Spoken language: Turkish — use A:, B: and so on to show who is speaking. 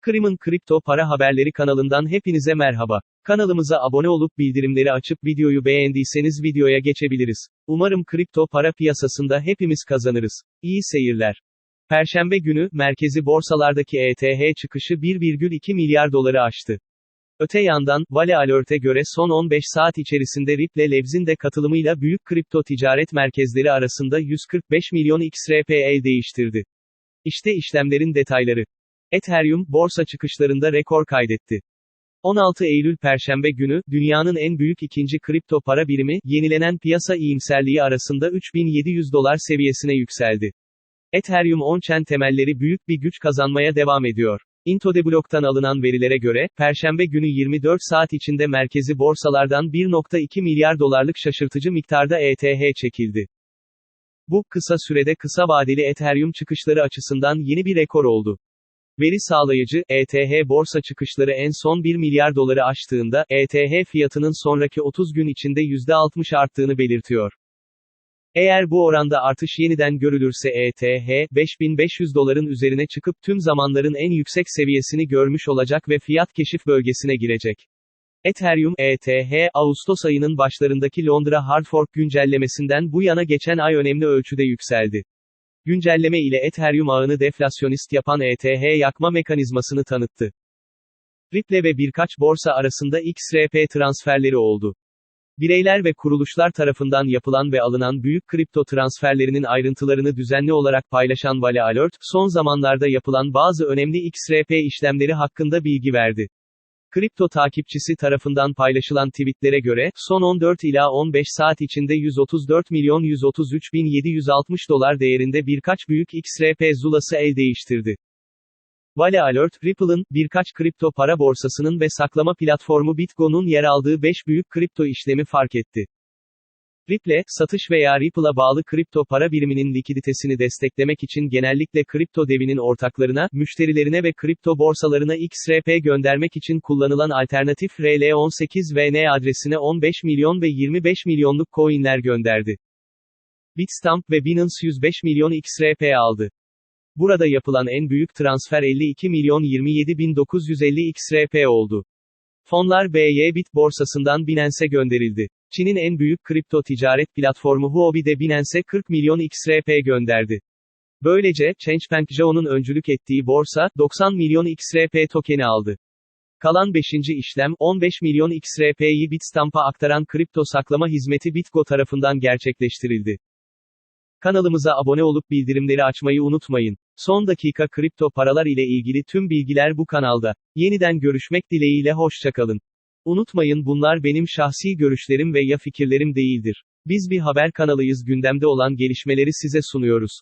A: Kırım'ın kripto para haberleri kanalından hepinize merhaba. Kanalımıza abone olup bildirimleri açıp videoyu beğendiyseniz videoya geçebiliriz. Umarım kripto para piyasasında hepimiz kazanırız. İyi seyirler. Perşembe günü, merkezi borsalardaki ETH çıkışı 1,2 milyar doları aştı. Öte yandan, Vale Alert'e göre son 15 saat içerisinde Ripple Labs'in de katılımıyla büyük kripto ticaret merkezleri arasında 145 milyon XRP el değiştirdi. İşte işlemlerin detayları. Ethereum, borsa çıkışlarında rekor kaydetti. 16 Eylül Perşembe günü, dünyanın en büyük ikinci kripto para birimi, yenilenen piyasa iyimserliği arasında 3700 dolar seviyesine yükseldi. Ethereum on-chain temelleri büyük bir güç kazanmaya devam ediyor. Intodeblock'tan alınan verilere göre, Perşembe günü 24 saat içinde merkezi borsalardan 1.2 milyar dolarlık şaşırtıcı miktarda ETH çekildi. Bu, kısa sürede kısa vadeli Ethereum çıkışları açısından yeni bir rekor oldu. Veri sağlayıcı, ETH borsa çıkışları en son 1 milyar doları aştığında, ETH fiyatının sonraki 30 gün içinde %60 arttığını belirtiyor. Eğer bu oranda artış yeniden görülürse ETH, 5500 doların üzerine çıkıp tüm zamanların en yüksek seviyesini görmüş olacak ve fiyat keşif bölgesine girecek. Ethereum, ETH, Ağustos ayının başlarındaki Londra Hard Fork güncellemesinden bu yana geçen ay önemli ölçüde yükseldi. Güncelleme ile Ethereum ağını deflasyonist yapan ETH yakma mekanizmasını tanıttı. Ripple ve birkaç borsa arasında XRP transferleri oldu. Bireyler ve kuruluşlar tarafından yapılan ve alınan büyük kripto transferlerinin ayrıntılarını düzenli olarak paylaşan Vale Alert, son zamanlarda yapılan bazı önemli XRP işlemleri hakkında bilgi verdi. Kripto takipçisi tarafından paylaşılan tweetlere göre, son 14 ila 15 saat içinde 134 milyon 133 bin 760 dolar değerinde birkaç büyük XRP zulası el değiştirdi. Vale Alert, Ripple'ın, birkaç kripto para borsasının ve saklama platformu BitGo'nun yer aldığı 5 büyük kripto işlemi fark etti. Ripple, satış veya Ripple'a bağlı kripto para biriminin likiditesini desteklemek için genellikle kripto devinin ortaklarına, müşterilerine ve kripto borsalarına XRP göndermek için kullanılan alternatif RL18VN adresine 15 milyon ve 25 milyonluk coinler gönderdi. Bitstamp ve Binance 105 milyon XRP aldı. Burada yapılan en büyük transfer 52 milyon 27 bin 950 XRP oldu. Fonlar BYBit borsasından Binance'e gönderildi. Çin'in en büyük kripto ticaret platformu Huobi de Binance'e 40 milyon XRP gönderdi. Böylece, Changpeng Zhao'nun öncülük ettiği borsa, 90 milyon XRP tokeni aldı. Kalan 5. işlem, 15 milyon XRP'yi Bitstamp'a aktaran kripto saklama hizmeti BitGo tarafından gerçekleştirildi. Kanalımıza abone olup bildirimleri açmayı unutmayın. Son dakika kripto paralar ile ilgili tüm bilgiler bu kanalda. Yeniden görüşmek dileğiyle hoşçakalın. Unutmayın bunlar benim şahsi görüşlerim ve ya fikirlerim değildir. Biz bir haber kanalıyız gündemde olan gelişmeleri size sunuyoruz.